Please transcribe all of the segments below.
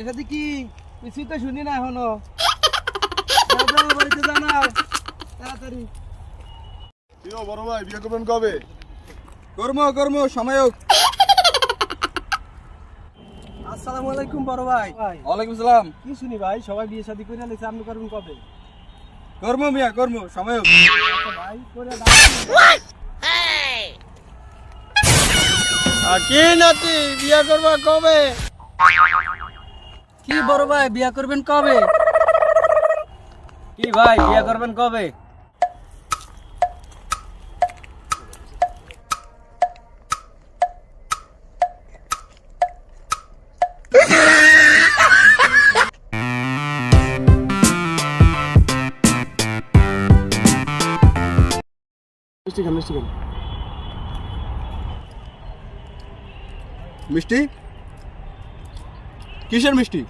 এটাতে কি? কিছুই তো শুনি না এখনও। বাড়িতে জানাও তাড়াতাড়ি। কি বড় ভাই বিয়ে করবেন কবে? কর্ম কর্ম সময় হোক। আসসালামু আলাইকুম বড় ভাই। ওয়ালাইকুম সালাম। কি শুনি ভাই? সবাই বিয়ে শাদী করে নিয়েছে আপনি করবেন কবে? কর্ম মিয়া কর্ম সময় হোক। ভাই করে কি নাতি বিয়া করবা কবে? কি বড় ভাই বিয়া করবেন কবে? কি ভাই বিয়া করবেন কবে? মিষ্টি খান মিষ্টি খান। মিষ্টি? কিসের মিষ্টি?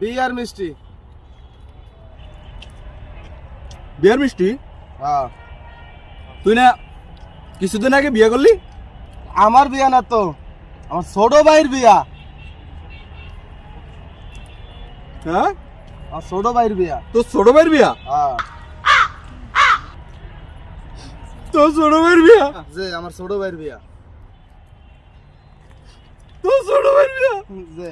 বিয়ার মিষ্টি। বিয়ের মিষ্টি? হ্যাঁ। তুই না কিছুদিন আগে বিয়ে করলি? আমার বিয়া না তো আমার ছোট ভাইয়ের বিয়া। হ্যাঁ? আমার ছোট ভাইয়ের বিয়া। তোর ছোট ভাইয়ের বিয়া? হ্যাঁ। তোর ছোট ভাইয়ের বিয়া? যে আমার ছোট ভাইয়ের বিয়া। তোর ছোট ভাইয়ের বিয়া যে